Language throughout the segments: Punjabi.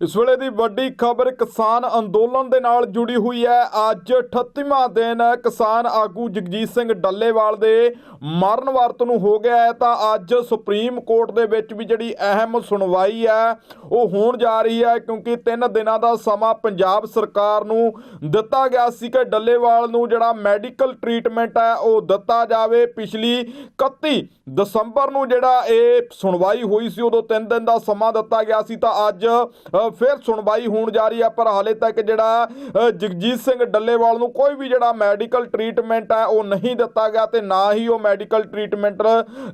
ਇਸ ਵੇਲੇ ਦੀ ਵੱਡੀ ਖਬਰ ਕਿਸਾਨ ਅੰਦੋਲਨ ਦੇ ਨਾਲ ਜੁੜੀ ਹੋਈ ਹੈ। ਅੱਜ 38ਵਾਂ ਦਿਨ ਕਿਸਾਨ ਆਗੂ ਜਗਜੀਤ ਸਿੰਘ ਡੱਲੇਵਾਲ ਦੇ ਮਰਨ ਵਰਤ ਨੂੰ ਹੋ ਗਿਆ ਹੈ। ਤਾਂ ਅੱਜ ਸੁਪਰੀਮ ਕੋਰਟ ਦੇ ਵਿੱਚ ਵੀ ਜਿਹੜੀ ਅਹਿਮ ਸੁਣਵਾਈ ਹੈ, ਉਹ ਹੋਣ ਜਾ ਰਹੀ ਹੈ ਕਿਉਂਕਿ 3 ਦਿਨਾਂ ਦਾ ਸਮਾਂ ਪੰਜਾਬ ਸਰਕਾਰ ਨੂੰ ਦਿੱਤਾ ਗਿਆ ਸੀ ਕਿ ਡੱਲੇਵਾਲ ਨੂੰ ਜਿਹੜਾ ਮੈਡੀਕਲ ਟ੍ਰੀਟਮੈਂਟ ਹੈ, ਉਹ ਦਿੱਤਾ ਜਾਵੇ। ਪਿਛਲੀ 31 ਦਸੰਬਰ ਨੂੰ ਜਿਹੜਾ ਇਹ ਸੁਣਵਾਈ ਹੋਈ ਸੀ, ਉਦੋਂ 3 ਦਿਨ ਦਾ ਸਮਾਂ ਦਿੱਤਾ ਗਿਆ ਸੀ। ਤਾਂ ਅੱਜ ਫਿਰ ਸੁਣਵਾਈ ਹੋਣ ਜਾ ਰਹੀ ਹੈ ਪਰ ਹਾਲੇ ਤੱਕ ਜਿਹੜਾ ਜਗਜੀਤ ਸਿੰਘ ਡੱਲੇਵਾਲ ਨੂੰ ਕੋਈ ਵੀ ਜਿਹੜਾ ਮੈਡੀਕਲ ਟ੍ਰੀਟਮੈਂਟ ਹੈ, ਉਹ ਨਹੀਂ ਦਿੱਤਾ ਗਿਆ ਤੇ ਨਾ ਹੀ ਉਹ ਮੈਡੀਕਲ ਟ੍ਰੀਟਮੈਂਟ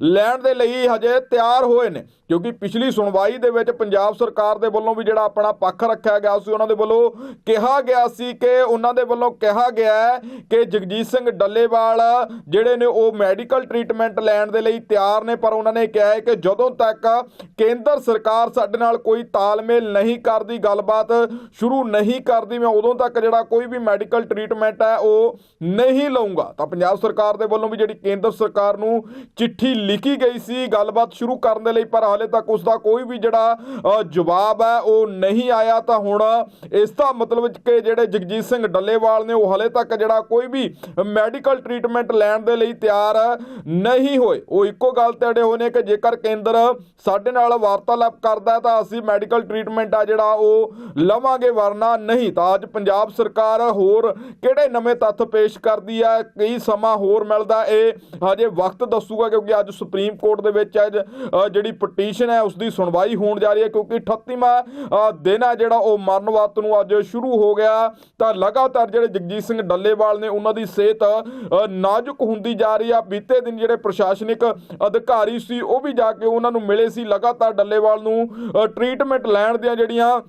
ਲੈਣ ਦੇ ਲਈ ਹਜੇ ਤਿਆਰ ਹੋਏ ਨੇ। ਕਿਉਂਕਿ ਪਿਛਲੀ ਸੁਣਵਾਈ ਦੇ ਵਿੱਚ ਪੰਜਾਬ ਸਰਕਾਰ ਦੇ ਵੱਲੋਂ ਵੀ ਜਿਹੜਾ ਆਪਣਾ ਪੱਖ ਰੱਖਿਆ ਗਿਆ ਸੀ, ਉਹਨਾਂ ਦੇ ਵੱਲੋਂ ਕਿਹਾ ਗਿਆ ਸੀ ਕਿ, ਉਹਨਾਂ ਦੇ ਵੱਲੋਂ ਕਿਹਾ ਗਿਆ ਹੈ ਕਿ ਜਗਜੀਤ ਸਿੰਘ ਡੱਲੇਵਾਲ ਜਿਹੜੇ ਨੇ, ਉਹ ਮੈਡੀਕਲ ਟ੍ਰੀਟਮੈਂਟ ਲੈਣ ਦੇ ਲਈ ਤਿਆਰ ਨੇ, ਪਰ ਉਹਨਾਂ ਨੇ ਕਿਹਾ ਹੈ ਕਿ ਜਦੋਂ ਤੱਕ ਕੇਂਦਰ ਸਰਕਾਰ ਸਾਡੇ ਨਾਲ ਕੋਈ ਤਾਲਮੇਲ ਨਹੀਂ ਕਰਦੀ ਗੱਲਬਾਤ ਸ਼ੁਰੂ ਨਹੀਂ ਕਰਦੀ, ਮੈਂ ਉਦੋਂ ਤੱਕ ਜਿਹੜਾ ਕੋਈ ਵੀ ਮੈਡੀਕਲ ਟ੍ਰੀਟਮੈਂਟ ਹੈ, ਉਹ ਨਹੀਂ ਲਵਾਂਗਾ ਤਾਂ ਪੰਜਾਬ ਸਰਕਾਰ ਦੇ ਵੱਲੋਂ ਵੀ ਜਿਹੜੀ ਕੇਂਦਰ ਸਰਕਾਰ ਨੂੰ ਚਿੱਠੀ ਲਿਖੀ ਗਈ ਸੀ, ਗੱਲਬਾਤ ਸ਼ੁਰੂ ਕਰਨ ਦੇ ਲਈ, ਪਰ ਹਾਲੇ ਤੱਕ ਉਸ ਦਾ ਕੋਈ ਵੀ ਜਿਹੜਾ ਜਵਾਬ ਹੈ, ਉਹ ਨਹੀਂ ਆਇਆ। ਤਾਂ ਹੁਣ ਇਸ ਦਾ ਮਤਲਬ ਕਿ ਜਿਹੜੇ ਜਗਜੀਤ ਸਿੰਘ ਡੱਲੇਵਾਲ ਨੇ, ਉਹ ਹਾਲੇ ਤੱਕ ਜਿਹੜਾ ਕੋਈ ਵੀ ਮੈਡੀਕਲ ਟ੍ਰੀਟਮੈਂਟ ਲੈਣ ਦੇ ਲਈ ਤਿਆਰ ਨਹੀਂ ਹੋਏ। ਉਹ ਇੱਕੋ ਗੱਲ ਤੇ ਅੜੇ ਹੋਏ ਨੇ ਕਿ ਜੇਕਰ ਕੇਂਦਰ ਸਾਡੇ ਨਾਲ ਵਾਰਤਾਲਾਪ ਕਰਦਾ ਤਾਂ ਅਸੀਂ ਮੈਡੀਕਲ ਟ੍ਰੀਟਮੈਂਟ ਆ ਜਿਹੜਾ ਉਹ ਲਵਾਂਗੇ ਵਰਨਾ ਨਹੀਂ, ਤਾਂ ਅੱਜ ਪੰਜਾਬ ਸਰਕਾਰ ਹੋਰ ਕਿਹੜੇ ਨਵੇਂ ਤੱਥ ਪੇਸ਼ ਕਰਦੀ ਹੈ ਕਈ ਸਮਾਂ ਹੋਰ ਮਿਲਦਾ ਇਹ ਹਜੇ ਵਕਤ ਦੱਸੂਗਾ ਕਿਉਂਕਿ ਅੱਜ ਸੁਪਰੀਮ ਕੋਰਟ ਦੇ ਵਿੱਚ ਅੱਜ ਜਿਹੜੀ ਪਟੀਸ਼ਨ ਹੈ ਉਸ ਦੀ ਸੁਣਵਾਈ ਹੋਣ ਜਾ ਰਹੀ ਹੈ ਕਿਉਂਕਿ 38ਵਾਂ ਦਿਨ ਹੈ ਜਿਹੜਾ ਉਹ ਮਰਨ ਵਰਤ ਨੂੰ ਅੱਜ ਸ਼ੁਰੂ ਹੋ ਗਿਆ। ਤਾਂ ਲਗਾਤਾਰ ਜਿਹੜੇ ਜਗਜੀਤ ਸਿੰਘ ਡੱਲੇਵਾਲ ਨੇ ਉਹਨਾਂ ਦੀ ਸਿਹਤ ਨਾਜ਼ੁਕ ਹੁੰਦੀ ਜਾ ਰਹੀ ਆ। ਬੀਤੇ ਦਿਨ ਜਿਹੜੇ ਪ੍ਰਸ਼ਾਸਨਿਕ ਅਧਿਕਾਰੀ ਸੀ, ਉਹ ਵੀ ਜਾ ਕੇ ਉਹਨਾਂ ਨੂੰ ਮਿਲੇ ਸੀ। ਲਗਾਤਾਰ ਡੱਲੇਵਾਲ ਨੂੰ ਟ੍ਰੀਟਮੈਂਟ ਲੈਣ ਦੀਆਂ ਜਿਹੜੀਆਂ dünya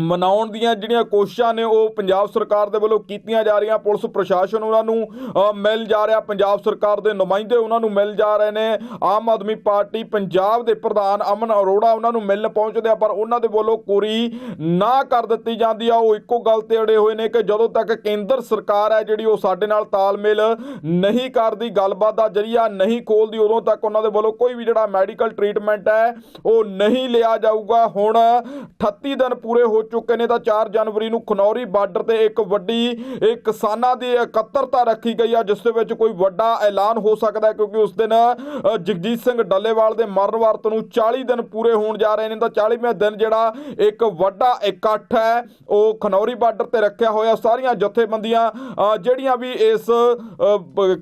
ਮਨਾਉਣ ਦੀਆਂ ਜਿਹੜੀਆਂ ਕੋਸ਼ਿਸ਼ਾਂ ਨੇ ਉਹ ਪੰਜਾਬ ਸਰਕਾਰ ਦੇ ਵੱਲੋਂ ਕੀਤੀਆਂ ਜਾ ਰਹੀਆਂ। ਪੁਲਿਸ ਪ੍ਰਸ਼ਾਸਨ ਉਹਨਾਂ ਨੂੰ ਮਿਲ ਜਾ ਰਿਹਾ। ਪੰਜਾਬ ਸਰਕਾਰ ਦੇ ਨੁਮਾਇੰਦੇ ਉਹਨਾਂ ਨੂੰ ਮਿਲ ਜਾ ਰਹੇ ਨੇ। ਆਮ ਆਦਮੀ ਪਾਰਟੀ ਪੰਜਾਬ ਦੇ ਪ੍ਰਧਾਨ ਅਮਨ ਅਰੋੜਾ ਉਹਨਾਂ ਨੂੰ ਮਿਲਣ ਪਹੁੰਚਦੇ ਆ, ਪਰ ਉਹਨਾਂ ਦੇ ਵੱਲੋਂ ਕੋਰੀ ਨਾ ਕਰ ਦਿੱਤੀ ਜਾਂਦੀ ਆ। ਉਹ ਇੱਕੋ ਗੱਲ ਤੇ ਅੜੇ ਹੋਏ ਨੇ ਕਿ ਜਦੋਂ ਤੱਕ ਕੇਂਦਰ ਸਰਕਾਰ ਹੈ ਜਿਹੜੀ ਉਹ ਸਾਡੇ ਨਾਲ ਤਾਲਮੇਲ ਨਹੀਂ ਕਰਦੀ, ਗੱਲਬਾਤ ਦਾ ਜਰੀਆ ਨਹੀਂ ਖੋਲਦੀ, ਉਦੋਂ ਤੱਕ ਉਹਨਾਂ ਦੇ ਵੱਲੋਂ ਕੋਈ ਵੀ ਜਿਹੜਾ ਮੈਡੀਕਲ ਟ੍ਰੀਟਮੈਂਟ ਹੈ, ਉਹ ਨਹੀਂ ਲਿਆ ਜਾਊਗਾ। ਹੁਣ 38 ਦਿਨ ਪੂਰੇ ਹੋ ਚੁੱਕੇ ਨੇ ਤਾਂ 4 ਜਨਵਰੀ ਨੂੰ ਖਨੌਰੀ ਬਾਰਡਰ ਤੇ ਇੱਕ ਵੱਡੀ, ਇਹ ਕਿਸਾਨਾਂ ਦੀ ਇਕੱਤਰਤਾ ਰੱਖੀ ਗਈ ਆ, ਜਿਸ ਦੇ ਵਿੱਚ ਕੋਈ ਵੱਡਾ ਐਲਾਨ ਹੋ ਸਕਦਾ ਕਿਉਂਕਿ ਉਸ ਦਿਨ ਜਗਜੀਤ ਸਿੰਘ ਡੱਲੇਵਾਲ ਦੇ ਮਰਨ ਵਰਤ ਨੂੰ 40 ਦਿਨ ਪੂਰੇ ਹੋਣ ਜਾ ਰਹੇ ਨੇ, ਤਾਂ 40ਵੇਂ ਦਿਨ ਜਿਹੜਾ ਇੱਕ ਵੱਡਾ ਇਕੱਠ ਹੈ, ਉਹ ਖਨੌਰੀ ਬਾਰਡਰ ਤੇ ਰੱਖਿਆ ਹੋਇਆ। ਸਾਰੀਆਂ ਜਥੇਬੰਦੀਆਂ ਜਿਹੜੀਆਂ ਵੀ ਇਸ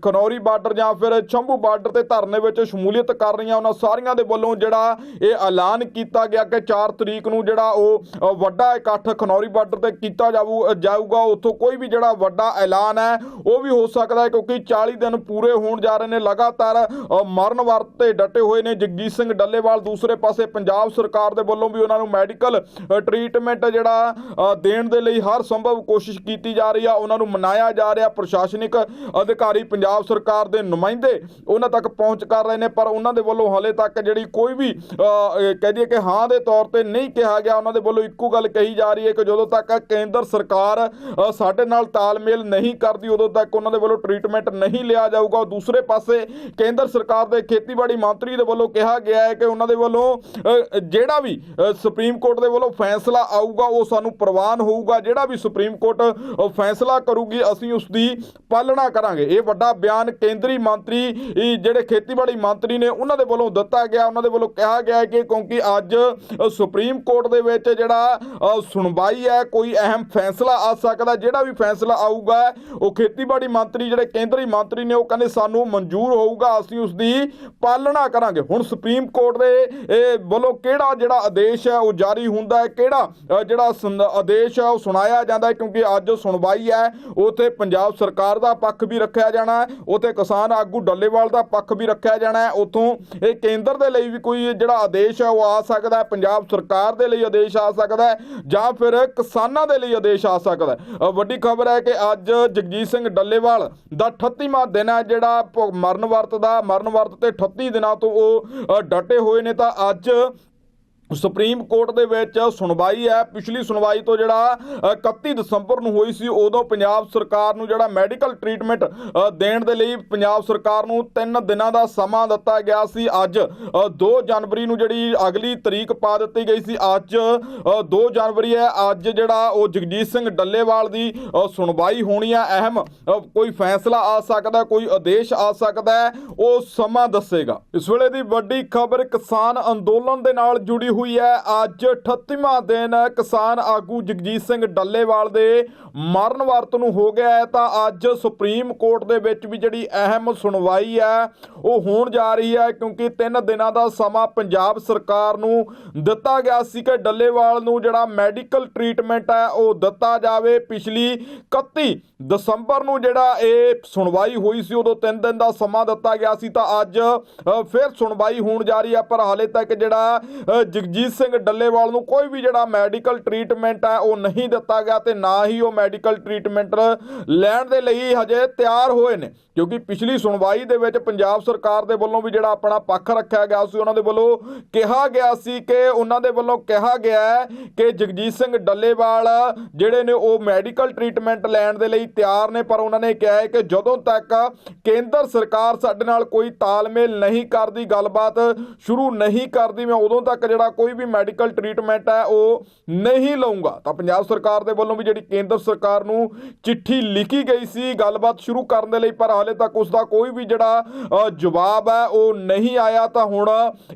ਖਨੌਰੀ ਬਾਰਡਰ ਜਾਂ ਫਿਰ ਸ਼ੰਭੂ ਬਾਰਡਰ ਤੇ ਧਰਨੇ ਵਿੱਚ ਸ਼ਮੂਲੀਅਤ ਕਰ ਰਹੀਆਂ, ਉਹਨਾਂ ਸਾਰੀਆਂ ਦੇ ਵੱਲੋਂ ਜਿਹੜਾ ਇਹ ਐਲਾਨ ਕੀਤਾ ਗਿਆ ਕਿ 4 ਤਰੀਕ ਨੂੰ ਜਿਹੜਾ ਉਹ ਵੱਡਾ ਵੱਡਾ ਇਕੱਠ ਖਨੌਰੀ ਬਾਰਡਰ ਤੇ ਕੀਤਾ ਜਾਊ ਜਾਊਗਾ। ਉੱਥੋਂ ਕੋਈ ਵੀ ਜਿਹੜਾ ਵੱਡਾ ਐਲਾਨ ਹੈ ਉਹ ਵੀ ਹੋ ਸਕਦਾ ਹੈ ਕਿਉਂਕਿ 40 ਦਿਨ ਪੂਰੇ ਹੋਣ ਜਾ ਰਹੇ ਨੇ। ਲਗਾਤਾਰ ਮਰਨ ਵਰਤ ਤੇ ਡਟੇ ਹੋਏ ਨੇ ਜਗਜੀਤ ਸਿੰਘ ਡੱਲੇਵਾਲ। ਦੂਸਰੇ ਪਾਸੇ ਪੰਜਾਬ ਸਰਕਾਰ ਦੇ ਵੱਲੋਂ ਵੀ ਉਹਨਾਂ ਨੂੰ ਮੈਡੀਕਲ ਟ੍ਰੀਟਮੈਂਟ ਜਿਹੜਾ ਦੇਣ ਦੇ ਲਈ ਹਰ ਸੰਭਵ ਕੋਸ਼ਿਸ਼ ਕੀਤੀ ਜਾ ਰਹੀ ਆ। ਉਹਨਾਂ ਨੂੰ ਮਨਾਇਆ ਜਾ ਰਿਹਾ। ਪ੍ਰਸ਼ਾਸਨਿਕ ਅਧਿਕਾਰੀ ਪੰਜਾਬ ਸਰਕਾਰ ਦੇ ਨੁਮਾਇੰਦੇ ਉਹਨਾਂ ਤੱਕ ਪਹੁੰਚ ਕਰ ਰਹੇ ਨੇ ਪਰ ਉਹਨਾਂ ਦੇ ਵੱਲੋਂ ਹਾਲੇ ਤੱਕ ਜਿਹੜੀ ਕੋਈ ਵੀ ਅ, ਕਹਿ ਦਈਏ ਕਿ ਹਾਂ ਦੇ ਤੌਰ ਤੇ ਨਹੀਂ ਕਿਹਾ ਗਿਆ। ਉਹਨਾਂ ਦੇ ਵੱਲੋਂ ਇੱਕੋ ਗੱਲ ਕਹੀ ਜਾ ਰਹੀ ਹੈ ਕਿ ਜਦੋਂ ਤੱਕ ਕੇਂਦਰ ਸਰਕਾਰ ਸਾਡੇ ਨਾਲ ਤਾਲਮੇਲ ਨਹੀਂ ਕਰਦੀ, ਉਦੋਂ ਤੱਕ ਉਹਨਾਂ ਦੇ ਵੱਲੋਂ ਟ੍ਰੀਟਮੈਂਟ ਨਹੀਂ ਲਿਆ ਜਾਊਗਾ। ਦੂਸਰੇ ਪਾਸੇ ਕੇਂਦਰ ਸਰਕਾਰ ਦੇ ਖੇਤੀਬਾੜੀ ਮੰਤਰੀ ਦੇ ਵੱਲੋਂ ਕਿਹਾ ਗਿਆ ਹੈ ਕਿ ਉਹਨਾਂ ਦੇ ਵੱਲੋਂ ਜਿਹੜਾ ਵੀ ਸੁਪਰੀਮ ਕੋਰਟ ਦੇ ਵੱਲੋਂ ਫੈਸਲਾ ਆਊਗਾ, ਉਹ ਸਾਨੂੰ ਪ੍ਰਵਾਨ ਹੋਊਗਾ। ਜਿਹੜਾ ਵੀ ਸੁਪਰੀਮ ਕੋਰਟ ਫੈਸਲਾ ਕਰੂਗੀ, ਅਸੀਂ ਉਸ ਦੀ ਪਾਲਣਾ ਕਰਾਂਗੇ। ਇਹ ਵੱਡਾ ਬਿਆਨ ਕੇਂਦਰੀ ਮੰਤਰੀ ਜਿਹੜੇ ਖੇਤੀਬਾੜੀ ਮੰਤਰੀ ਨੇ, ਉਹਨਾਂ ਦੇ ਵੱਲੋਂ ਦਿੱਤਾ ਗਿਆ। ਉਹਨਾਂ ਦੇ ਵੱਲੋਂ ਕਿਹਾ ਗਿਆ ਹੈ ਕਿ ਕਿਉਂਕਿ ਅੱਜ ਸੁਪਰੀਮ ਕੋਰਟ ਦੇ ਵਿੱਚ ਜਿਹੜਾ ਸੁਣਵਾਈ ਹੈ, ਕੋਈ ਅਹਿਮ ਫੈਸਲਾ ਆ ਸਕਦਾ, ਜਿਹੜਾ ਵੀ ਫੈਸਲਾ ਆਊਗਾ, ਉਹ ਖੇਤੀਬਾੜੀ ਮੰਤਰੀ, ਜਿਹੜੇ ਕੇਂਦਰੀ ਮੰਤਰੀ ਨੇ, ਉਹ ਕਹਿੰਦੇ ਸਾਨੂੰ ਮਨਜ਼ੂਰ ਹੋਊਗਾ, ਅਸੀਂ ਉਸ ਦੀ ਪਾਲਣਾ ਕਰਾਂਗੇ। ਹੁਣ ਸੁਪਰੀਮ ਕੋਰਟ ਦੇ, ਇਹ ਵੱਲੋਂ ਕਿਹੜਾ ਜਿਹੜਾ ਆਦੇਸ਼ ਹੈ, ਉਹ ਜਾਰੀ ਹੁੰਦਾ ਹੈ, ਕਿਹੜਾ ਜਿਹੜਾ ਸੰਦ- ਆਦੇਸ਼ ਹੈ, ਉਹ ਸੁਣਾਇਆ ਜਾਂਦਾ ਹੈ, ਕਿਉਂਕਿ ਅੱਜ ਸੁਣਵਾਈ ਹੈ, ਉਥੇ ਪੰਜਾਬ ਸਰਕਾਰ ਦਾ ਪੱਖ ਵੀ ਰੱਖਿਆ ਜਾਣਾ ਹੈ, ਉਥੇ ਕਿਸਾਨ ਆਗੂ ਡੱਲੇਵਾਲ ਦਾ ਪੱਖ ਵੀ ਰੱਖਿਆ ਜਾਣਾ ਹੈ, ਉਥੋਂ ਇਹ ਕੇਂਦਰ ਦੇ ਲਈ ਵੀ ਕੋਈ ਜਿਹੜਾ ਆਦੇਸ਼ ਹੈ, ਉਹ ਆ ਸਕਦਾ ਹੈ, ਪੰਜਾਬ ਸਰਕਾਰ ਦੇ ਲਈ ਆਦੇਸ਼ ਆ ਸਕਦਾ ਹੈ ਜਾਂ ਫਿਰ ਕਿਸਾਨਾਂ ਦੇ ਲਈ ਆਦੇਸ਼ ਆ ਸਕਦਾ ਹੈ। ਵੱਡੀ ਖਬਰ ਹੈ ਕਿ ਅੱਜ ਜਗਜੀਤ ਸਿੰਘ ਡੱਲੇਵਾਲ ਦਾ 38ਵਾਂ ਦਿਨ ਹੈ, ਜਿਹੜਾ ਮਰਨ ਵਰਤ ਦਾ, ਮਰਨ ਵਰਤ ਤੇ 38 ਦਿਨਾਂ ਤੋਂ ਉਹ ਡਟੇ ਹੋਏ ਨੇ ਤਾਂ ਅੱਜ ਸੁਪਰੀਮ ਕੋਰਟ ਦੇ ਵਿੱਚ ਸੁਣਵਾਈ ਹੈ। ਪਿਛਲੀ ਸੁਣਵਾਈ ਤੋਂ ਜਿਹੜਾ ਅ, 31 ਦਸੰਬਰ ਨੂੰ ਹੋਈ ਸੀ ਉਦੋਂ ਪੰਜਾਬ ਸਰਕਾਰ ਨੂੰ ਜਿਹੜਾ ਮੈਡੀਕਲ ਟ੍ਰੀਟਮੈਂਟ ਦੇਣ ਦੇ ਲਈ ਪੰਜਾਬ ਸਰਕਾਰ ਨੂੰ 3 ਦਿਨਾਂ ਦਾ ਸਮਾਂ ਦਿੱਤਾ ਗਿਆ ਸੀ। ਅੱਜ ਅ, 2 ਜਨਵਰੀ ਨੂੰ ਜਿਹੜੀ ਅਗਲੀ ਤਰੀਕ ਪਾ ਦਿੱਤੀ ਗਈ ਸੀ। ਅੱਜ ਅ, 2 ਜਨਵਰੀ ਹੈ। ਅੱਜ ਜਿਹੜਾ ਉਹ ਜਗਜੀਤ ਸਿੰਘ ਡੱਲੇਵਾਲ ਦੀ ਸੁਣਵਾਈ ਹੋਣੀ ਹੈ। ਅਹਿਮ ਕੋਈ ਫੈਸਲਾ ਆ ਸਕਦਾ ਕੋਈ ਆਦੇਸ਼ ਆ ਸਕਦਾ ਉਹ ਸਮਾਂ ਦੱਸੇਗਾ। ਇਸ ਵੇਲੇ ਦੀ ਵੱਡੀ ਖਬਰ ਕਿਸਾਨ ਅੰਦੋਲਨ ਦੇ ਨਾਲ ਜੁੜੀ ਹੋਈ ਹੈ। ਅੱਜ 38ਵਾਂ ਦਿਨ ਕਿਸਾਨ ਆਗੂ ਜਗਜੀਤ ਸਿੰਘ ਡੱਲੇਵਾਲ ਦੇ ਮਰਨ ਵਰਤ ਨੂੰ ਹੋ ਗਿਆ ਹੈ। ਤਾਂ ਅੱਜ ਸੁਪਰੀਮ ਕੋਰਟ ਦੇ ਵਿੱਚ ਵੀ ਜਿਹੜੀ ਅਹਿਮ ਸੁਣਵਾਈ ਹੈ, ਉਹ ਹੋਣ ਜਾ ਰਹੀ ਹੈ ਕਿਉਂਕਿ 3 ਦਿਨਾਂ ਦਾ ਸਮਾਂ ਪੰਜਾਬ ਸਰਕਾਰ ਨੂੰ ਦਿੱਤਾ ਗਿਆ ਸੀ ਕਿ ਡੱਲੇਵਾਲ ਨੂੰ ਜਿਹੜਾ ਮੈਡੀਕਲ ਟ੍ਰੀਟਮੈਂਟ ਹੈ, ਉਹ ਦਿੱਤਾ ਜਾਵੇ। ਪਿਛਲੀ 31 ਦਸੰਬਰ ਨੂੰ ਜਿਹੜਾ ਇਹ ਸੁਣਵਾਈ ਹੋਈ ਸੀ, ਉਦੋਂ 3 ਦਿਨ ਦਾ ਸਮਾਂ ਦਿੱਤਾ ਗਿਆ ਸੀ। ਤਾਂ ਅੱਜ ਫਿਰ ਸੁਣਵਾਈ ਹੋਣ ਜਾ ਰਹੀ ਹੈ, ਪਰ ਹਾਲੇ ਤੱਕ ਜਿਹੜਾ ਜਗਜੀਤ ਸਿੰਘ ਡੱਲੇਵਾਲ ਨੂੰ ਕੋਈ ਵੀ ਜਿਹੜਾ ਮੈਡੀਕਲ ਟ੍ਰੀਟਮੈਂਟ ਹੈ ਉਹ ਨਹੀਂ ਦਿੱਤਾ ਗਿਆ ਤੇ ਨਾ ਹੀ ਉਹ ਮੈਡੀਕਲ ਟ੍ਰੀਟਮੈਂਟ ਲੈਣ ਦੇ ਲਈ ਹਜੇ ਤਿਆਰ ਹੋਏ ਨੇ। ਕਿਉਂਕਿ ਪਿਛਲੀ ਸੁਣਵਾਈ ਦੇ ਵਿੱਚ ਪੰਜਾਬ ਸਰਕਾਰ ਦੇ ਵੱਲੋਂ ਵੀ ਜਿਹੜਾ ਆਪਣਾ ਪੱਖ ਰੱਖਿਆ ਗਿਆ ਸੀ, ਉਹਨਾਂ ਦੇ ਵੱਲੋਂ ਕਿਹਾ ਗਿਆ ਸੀ ਕਿ ਉਹਨਾਂ ਦੇ ਵੱਲੋਂ ਕਿਹਾ ਗਿਆ ਹੈ ਕਿ ਜਗਜੀਤ ਸਿੰਘ ਡੱਲੇਵਾਲ ਜਿਹੜੇ ਨੇ ਉਹ ਮੈਡੀਕਲ ਟ੍ਰੀਟਮੈਂਟ ਲੈਣ ਦੇ ਲਈ ਤਿਆਰ ਨੇ, ਪਰ ਉਹਨਾਂ ਨੇ ਕਿਹਾ ਹੈ ਕਿ ਜਦੋਂ ਤੱਕ ਕੇਂਦਰ ਸਰਕਾਰ ਸਾਡੇ ਨਾਲ ਕੋਈ ਤਾਲਮੇਲ ਨਹੀਂ ਕਰਦੀ, ਗੱਲਬਾਤ ਸ਼ੁਰੂ ਨਹੀਂ ਕਰਦੀ, ਮੈਂ ਉਦੋਂ ਤੱਕ ਜਿਹੜਾ ਕੋਈ ਵੀ ਮੈਡੀਕਲ ਟ੍ਰੀਟਮੈਂਟ ਹੈ, ਉਹ ਨਹੀਂ ਲਊਂਗਾ। ਤਾਂ ਪੰਜਾਬ ਸਰਕਾਰ ਦੇ ਵੱਲੋਂ ਵੀ ਜਿਹੜੀ ਕੇਂਦਰ ਸਰਕਾਰ ਨੂੰ ਚਿੱਠੀ ਲਿਖੀ ਗਈ ਸੀ, ਗੱਲਬਾਤ ਸ਼ੁਰੂ ਕਰਨ ਦੇ ਲਈ, ਪਰ ਹਾਲੇ ਤੱਕ ਉਸ ਦਾ ਕੋਈ ਵੀ ਜਿਹੜਾ ਜਵਾਬ ਹੈ, ਉਹ ਨਹੀਂ ਆਇਆ। ਤਾਂ ਹੁਣ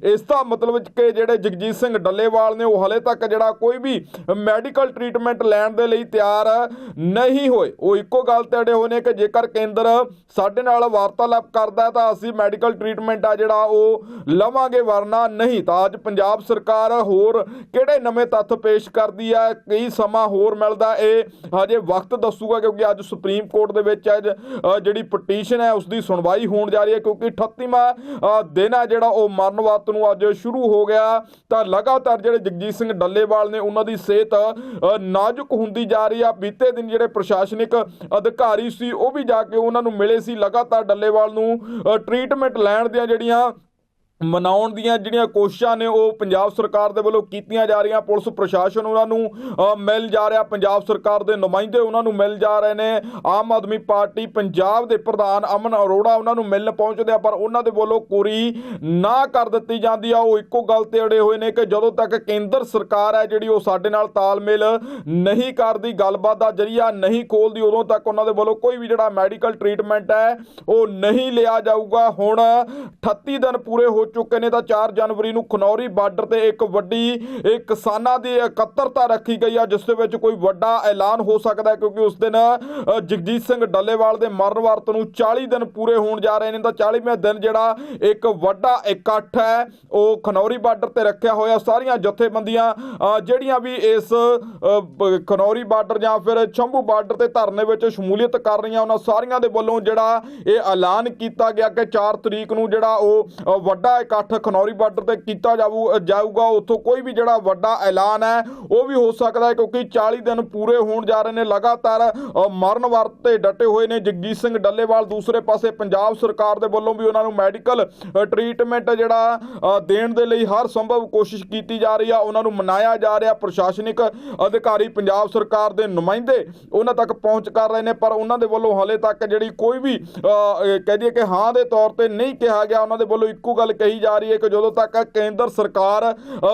ਇਸ ਦਾ ਮਤਲਬ ਕਿ ਜਿਹੜੇ ਜਗਜੀਤ ਸਿੰਘ ਡੱਲੇਵਾਲ ਨੇ, ਉਹ ਹਾਲੇ ਤੱਕ ਜਿਹੜਾ ਕੋਈ ਵੀ ਮੈਡੀਕਲ ਟ੍ਰੀਟਮੈਂਟ ਲੈਣ ਦੇ ਲਈ ਤਿਆਰ ਨਹੀਂ ਹੋਏ। ਉਹ ਇੱਕੋ ਗੱਲ ਤੇ ਅੜੇ ਹੋਏ ਨੇ ਕਿ ਜੇਕਰ ਕੇਂਦਰ ਸਾਡੇ ਨਾਲ ਵਾਰਤਾਲਾਪ ਕਰਦਾ ਤਾਂ ਅਸੀਂ ਮੈਡੀਕਲ ਟ੍ਰੀਟਮੈਂਟ ਆ ਜਿਹੜਾ, ਉਹ ਲਵਾਂਗੇ, ਵਰਨਾ ਨਹੀਂ। ਤਾਂ ਅੱਜ ਪੰਜਾਬ ਸਰਕਾਰ ਹੋਰ ਕਿਹੜੇ ਨਵੇਂ ਤੱਥ ਪੇਸ਼ ਕਰਦੀ ਹੈ ਕਈ ਸਮਾਂ ਹੋਰ ਮਿਲਦਾ ਇਹ ਹਜੇ ਵਕਤ ਦੱਸੂਗਾ ਕਿਉਂਕਿ ਅੱਜ ਸੁਪਰੀਮ ਕੋਰਟ ਦੇ ਵਿੱਚ ਅੱਜ ਜਿਹੜੀ ਪਟੀਸ਼ਨ ਹੈ ਉਸ ਦੀ ਸੁਣਵਾਈ ਹੋਣ ਜਾ ਰਹੀ ਹੈ ਕਿਉਂਕਿ 38ਵਾਂ ਦਿਨ ਹੈ ਜਿਹੜਾ ਉਹ ਮਰਨ ਨੂੰ ਅੱਜ ਸ਼ੁਰੂ ਹੋ ਗਿਆ। ਤਾਂ ਲਗਾਤਾਰ ਜਿਹੜੇ ਜਗਜੀਤ ਸਿੰਘ ਡੱਲੇਵਾਲ ਨੇ ਉਹਨਾਂ ਦੀ ਸਿਹਤ ਨਾਜ਼ੁਕ ਹੁੰਦੀ ਜਾ ਰਹੀ ਆ। ਬੀਤੇ ਦਿਨ ਜਿਹੜੇ ਪ੍ਰਸ਼ਾਸਨਿਕ ਅਧਿਕਾਰੀ ਸੀ, ਉਹ ਵੀ ਜਾ ਕੇ ਉਹਨਾਂ ਨੂੰ ਮਿਲੇ ਸੀ। ਲਗਾਤਾਰ ਡੱਲੇਵਾਲ ਨੂੰ ਟ੍ਰੀਟਮੈਂਟ ਲੈਣ ਦੀਆਂ ਜਿਹੜੀਆਂ ਮਨਾਉਣ ਦੀਆਂ ਜਿਹੜੀਆਂ ਕੋਸ਼ਿਸ਼ਾਂ ਨੇ ਉਹ ਪੰਜਾਬ ਸਰਕਾਰ ਦੇ ਵੱਲੋਂ ਕੀਤੀਆਂ ਜਾ ਰਹੀਆਂ। ਪੁਲਿਸ ਪ੍ਰਸ਼ਾਸਨ ਉਹਨਾਂ ਨੂੰ ਮਿਲ ਜਾ ਰਿਹਾ। ਪੰਜਾਬ ਸਰਕਾਰ ਦੇ ਨੁਮਾਇੰਦੇ ਉਹਨਾਂ ਨੂੰ ਮਿਲ ਜਾ ਰਹੇ ਨੇ। ਆਮ ਆਦਮੀ ਪਾਰਟੀ ਪੰਜਾਬ ਦੇ ਪ੍ਰਧਾਨ ਅਮਨ ਅਰੋੜਾ ਉਹਨਾਂ ਨੂੰ ਮਿਲਣ ਪਹੁੰਚਦੇ ਆ, ਪਰ ਉਹਨਾਂ ਦੇ ਵੱਲੋਂ ਕੋਰੀ ਨਾ ਕਰ ਦਿੱਤੀ ਜਾਂਦੀ ਆ। ਉਹ ਇੱਕੋ ਗੱਲ ਤੇ ਅੜੇ ਹੋਏ ਨੇ ਕਿ ਜਦੋਂ ਤੱਕ ਕੇਂਦਰ ਸਰਕਾਰ ਹੈ ਜਿਹੜੀ ਉਹ ਸਾਡੇ ਨਾਲ ਤਾਲਮੇਲ ਨਹੀਂ ਕਰਦੀ, ਗੱਲਬਾਤ ਦਾ ਜਰੀਆ ਨਹੀਂ ਖੋਲਦੀ, ਉਦੋਂ ਤੱਕ ਉਹਨਾਂ ਦੇ ਵੱਲੋਂ ਕੋਈ ਵੀ ਜਿਹੜਾ ਮੈਡੀਕਲ ਟ੍ਰੀਟਮੈਂਟ ਹੈ, ਉਹ ਨਹੀਂ ਲਿਆ ਜਾਊਗਾ। ਹੁਣ 38 ਦਿਨ ਪੂਰੇ ਹੋ ਚੁੱਕੇ ਨੇ ਤਾਂ 4 ਜਨਵਰੀ ਨੂੰ ਖਨੌਰੀ ਬਾਰਡਰ ਤੇ ਇੱਕ ਵੱਡੀ ਕਿਸਾਨਾਂ ਦੀ ਇਕੱਤਰਤਾ ਰੱਖੀ ਗਈ ਆ, ਜਿਸ ਦੇ ਵਿੱਚ ਕੋਈ ਵੱਡਾ ਐਲਾਨ ਹੋ ਸਕਦਾ ਕਿਉਂਕਿ ਉਸ ਦਿਨ ਜਗਜੀਤ ਸਿੰਘ ਡੱਲੇਵਾਲ ਦੇ ਮਰਨ ਵਰਤ ਨੂੰ 40 ਦਿਨ ਪੂਰੇ ਹੋਣ ਜਾ ਰਹੇ ਨੇ, ਤਾਂ 40ਵੇਂ ਦਿਨ ਜਿਹੜਾ ਇੱਕ ਵੱਡਾ ਇਕੱਠ ਹੈ, ਉਹ ਖਨੌਰੀ ਬਾਰਡਰ ਤੇ ਰੱਖਿਆ ਹੋਇਆ। ਸਾਰੀਆਂ ਜਥੇਬੰਦੀਆਂ ਜਿਹੜੀਆਂ ਵੀ ਇਸ ਖਨੌਰੀ ਬਾਰਡਰ ਜਾਂ ਫਿਰ ਸ਼ੰਭੂ ਬਾਰਡਰ ਤੇ ਧਰਨੇ ਵਿੱਚ ਸ਼ਮੂਲੀਅਤ ਕਰ ਰਹੀਆਂ, ਉਹਨਾਂ ਸਾਰੀਆਂ ਦੇ ਵੱਲੋਂ ਜਿਹੜਾ ਇਹ ਐਲਾਨ ਕੀਤਾ ਗਿਆ ਕਿ 4 ਤਰੀਕ ਨੂੰ ਜਿਹੜਾ ਉਹ ਵੱਡਾ ਇਕੱਠ ਖਨੌਰੀ ਬਾਰਡਰ ਤੇ ਕੀਤਾ ਜਾਊ, ਜਾਊਗਾ। ਉੱਥੋਂ ਕੋਈ ਵੀ ਜਿਹੜਾ ਵੱਡਾ ਐਲਾਨ ਹੈ, ਉਹ ਵੀ ਹੋ ਸਕਦਾ ਹੈ, ਕਿਉਂਕਿ 40 ਦਿਨ ਪੂਰੇ ਹੋਣ ਜਾ ਰਹੇ ਨੇ, ਲਗਾਤਾਰ ਮਰਨ ਵਰਤ ਤੇ ਡਟੇ ਹੋਏ ਨੇ ਜਗਜੀਤ ਸਿੰਘ ਡੱਲੇਵਾਲ। ਦੂਸਰੇ ਪਾਸੇ ਪੰਜਾਬ ਸਰਕਾਰ ਦੇ ਵੱਲੋਂ ਵੀ ਉਹਨਾਂ ਨੂੰ ਮੈਡੀਕਲ ਟ੍ਰੀਟਮੈਂਟ ਜਿਹੜਾ ਦੇਣ ਦੇ ਲਈ ਹਰ ਸੰਭਵ ਕੋਸ਼ਿਸ਼ ਕੀਤੀ ਜਾ ਰਹੀ ਆ। ਉਹਨਾਂ ਨੂੰ ਮਨਾਇਆ ਜਾ ਰਿਹਾ। ਪ੍ਰਸ਼ਾਸਨਿਕ ਅਧਿਕਾਰੀ ਪੰਜਾਬ ਸਰਕਾਰ ਦੇ ਨੁਮਾਇੰਦੇ ਉਹਨਾਂ ਤੱਕ ਪਹੁੰਚ ਕਰ ਰਹੇ ਨੇ, ਪਰ ਉਹਨਾਂ ਦੇ ਵੱਲੋਂ ਹਾਲੇ ਤੱਕ ਜਿਹੜੀ ਕੋਈ ਵੀ ਕਹਿ ਦਈਏ ਕਿ ਹਾਂ ਦੇ ਤੌਰ ਤੇ ਨਹੀਂ ਕਿਹਾ ਗਿਆ। ਉਹਨਾਂ ਦੇ ਵੱਲੋਂ ਇੱਕੋ ਗੱਲ ਕਹੀ ਜਾ ਰਹੀ ਹੈ ਕਿ ਜਦੋਂ ਤੱਕ ਕੇਂਦਰ ਸਰਕਾਰ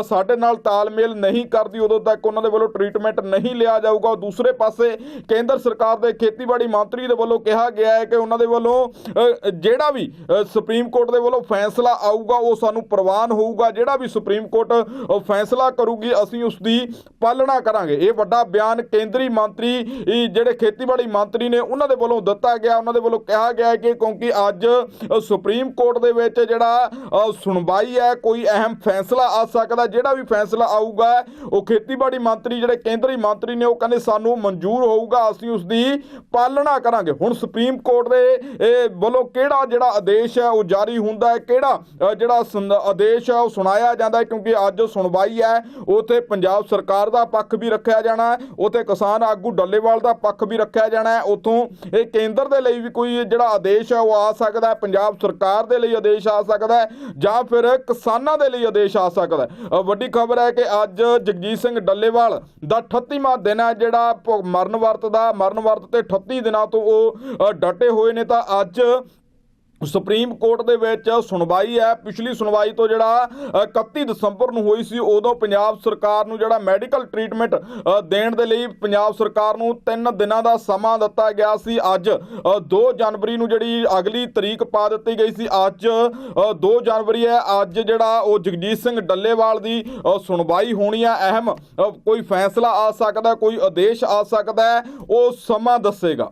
ਸਾਡੇ ਨਾਲ ਤਾਲਮੇਲ ਨਹੀਂ ਕਰਦੀ, ਉਦੋਂ ਤੱਕ ਉਹਨਾਂ ਦੇ ਵੱਲੋਂ ਟ੍ਰੀਟਮੈਂਟ ਨਹੀਂ ਲਿਆ ਜਾਊਗਾ। ਦੂਸਰੇ ਪਾਸੇ ਕੇਂਦਰ ਸਰਕਾਰ ਦੇ ਖੇਤੀਬਾੜੀ ਮੰਤਰੀ ਦੇ ਵੱਲੋਂ ਕਿਹਾ ਗਿਆ ਹੈ ਕਿ ਉਹਨਾਂ ਦੇ ਵੱਲੋਂ ਜਿਹੜਾ ਵੀ ਸੁਪਰੀਮ ਕੋਰਟ ਦੇ ਵੱਲੋਂ ਫੈਸਲਾ ਆਊਗਾ, ਉਹ ਸਾਨੂੰ ਪ੍ਰਵਾਨ ਹੋਊਗਾ। ਜਿਹੜਾ ਵੀ ਸੁਪਰੀਮ ਕੋਰਟ ਫੈਸਲਾ ਕਰੂਗੀ, ਅਸੀਂ ਉਸ ਦੀ ਪਾਲਣਾ ਕਰਾਂਗੇ। ਇਹ ਵੱਡਾ ਬਿਆਨ ਕੇਂਦਰੀ ਮੰਤਰੀ ਜਿਹੜੇ ਖੇਤੀਬਾੜੀ ਮੰਤਰੀ ਨੇ, ਉਹਨਾਂ ਦੇ ਵੱਲੋਂ ਦਿੱਤਾ ਗਿਆ। ਉਹਨਾਂ ਦੇ ਵੱਲੋਂ ਕਿਹਾ ਗਿਆ ਹੈ ਕਿ ਕਿਉਂਕਿ ਅੱਜ ਸੁਪਰੀਮ ਕੋਰਟ ਦੇ ਵਿੱਚ ਜਿਹੜਾ ਸੁਣਵਾਈ ਹੈ, ਕੋਈ ਅਹਿਮ ਫੈਸਲਾ ਆ ਸਕਦਾ, ਜਿਹੜਾ ਵੀ ਫੈਸਲਾ ਆਊਗਾ, ਉਹ ਖੇਤੀਬਾੜੀ ਮੰਤਰੀ, ਜਿਹੜੇ ਕੇਂਦਰੀ ਮੰਤਰੀ ਨੇ, ਉਹ ਕਹਿੰਦੇ ਸਾਨੂੰ ਮਨਜ਼ੂਰ ਹੋਊਗਾ, ਅਸੀਂ ਉਸ ਦੀ ਪਾਲਣਾ ਕਰਾਂਗੇ। ਹੁਣ ਸੁਪਰੀਮ ਕੋਰਟ ਦੇ ਵੱਲੋਂ ਕਿਹੜਾ ਜਿਹੜਾ ਆਦੇਸ਼ ਹੈ, ਉਹ ਜਾਰੀ ਹੁੰਦਾ ਹੈ, ਕਿਹੜਾ ਜਿਹੜਾ ਸੁਨ- ਆਦੇਸ਼ ਹੈ, ਉਹ ਸੁਣਾਇਆ ਜਾਂਦਾ ਹੈ, ਕਿਉਂਕਿ ਅੱਜ ਸੁਣਵਾਈ ਹੈ, ਉਥੇ ਪੰਜਾਬ ਸਰਕਾਰ ਦਾ ਪੱਖ ਵੀ ਰੱਖਿਆ ਜਾਣਾ ਹੈ, ਉਥੇ ਕਿਸਾਨ ਆਗੂ ਡੱਲੇਵਾਲ ਦਾ ਪੱਖ ਵੀ ਰੱਖਿਆ ਜਾਣਾ ਹੈ, ਉਥੋਂ ਇਹ ਕੇਂਦਰ ਦੇ ਲਈ ਵੀ ਕੋਈ ਜਿਹੜਾ ਆਦੇਸ਼ ਹੈ, ਉਹ ਆ ਸਕਦਾ ਹੈ, ਪੰਜਾਬ ਸਰਕਾਰ ਦੇ ਲਈ ਆਦੇਸ਼ ਆ ਸਕਦਾ ਹੈ ਜਾਂ ਫਿਰ ਕਿਸਾਨਾਂ ਦੇ ਲਈ ਆਦੇਸ਼ ਆ ਸਕਦਾ ਹੈ। ਵੱਡੀ ਖਬਰ ਹੈ ਕਿ ਅੱਜ ਜਗਜੀਤ ਸਿੰਘ ਡੱਲੇਵਾਲ ਦਾ 38ਵਾਂ ਦਿਨ ਹੈ, ਜਿਹੜਾ ਮਰਨ ਵਰਤ ਦਾ, ਮਰਨ ਵਰਤ ਤੇ 38 ਦਿਨਾਂ ਤੋਂ ਉਹ ਡਟੇ ਹੋਏ ਨੇ। ਤਾਂ ਅੱਜ ਸੁਪਰੀਮ ਕੋਰਟ ਦੇ ਵਿੱਚ ਸੁਣਵਾਈ ਹੈ। ਪਿਛਲੀ ਸੁਣਵਾਈ ਤੋਂ ਜਿਹੜਾ ਅ, 31 ਦਸੰਬਰ ਨੂੰ ਹੋਈ ਸੀ ਉਦੋਂ ਪੰਜਾਬ ਸਰਕਾਰ ਨੂੰ ਜਿਹੜਾ ਮੈਡੀਕਲ ਟ੍ਰੀਟਮੈਂਟ ਦੇਣ ਦੇ ਲਈ ਪੰਜਾਬ ਸਰਕਾਰ ਨੂੰ 3 ਦਿਨਾਂ ਦਾ ਸਮਾਂ ਦਿੱਤਾ ਗਿਆ ਸੀ। ਅੱਜ 2 ਜਨਵਰੀ ਨੂੰ ਜਿਹੜੀ ਅਗਲੀ ਤਰੀਕ ਪਾ ਦਿੱਤੀ ਗਈ ਸੀ। ਅੱਜ 2 ਜਨਵਰੀ ਹੈ। ਅੱਜ ਜਿਹੜਾ ਉਹ ਜਗਜੀਤ ਸਿੰਘ ਡੱਲੇਵਾਲ ਦੀ ਸੁਣਵਾਈ ਹੋਣੀ ਹੈ। ਅਹਿਮ ਕੋਈ ਫੈਸਲਾ ਆ ਸਕਦਾ ਕੋਈ ਆਦੇਸ਼ ਆ ਸਕਦਾ ਉਹ ਸਮਾਂ ਦੱਸੇਗਾ।